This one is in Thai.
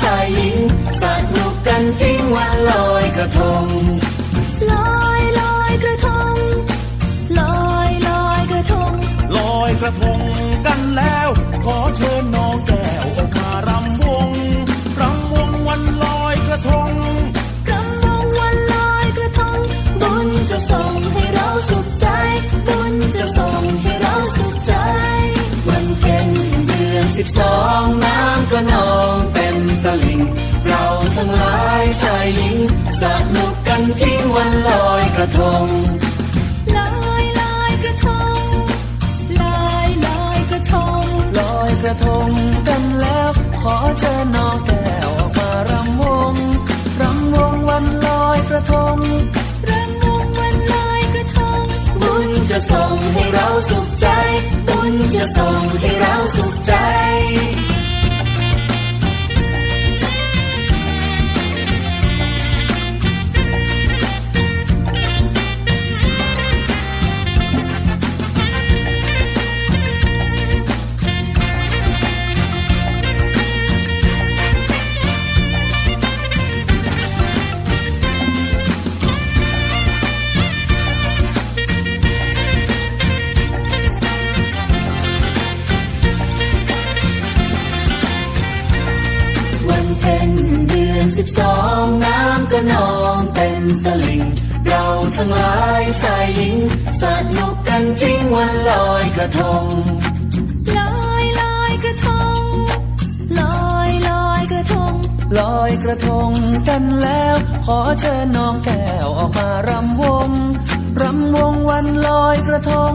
ชายหญิงสนุกกันจริงวันลอยกระทงลอย ชายหญิงสนุกกันจริงวันลอยกระทงลอยลอยกระทงลอยลอยกระทงลอยกระทงกันแล้วขอเชิญน้องแก้วออกมารำวงรำวงวันลอยกระทงรำวงวันลอยกระทงบุญจะส่งให้เราสุขใจบุญจะส่งให้เราสุขใจ น้ำก็นองเต็มตลิ่งเราทั้งหลายชายหญิง สนุกกันจริงวันลอยกระทงลอยลอยกระทงลอยลอยกระทง ลอยกระทงกันแล้ว ขอเชิญน้องแก้วออกมารำวงรำวงวันลอยกระทง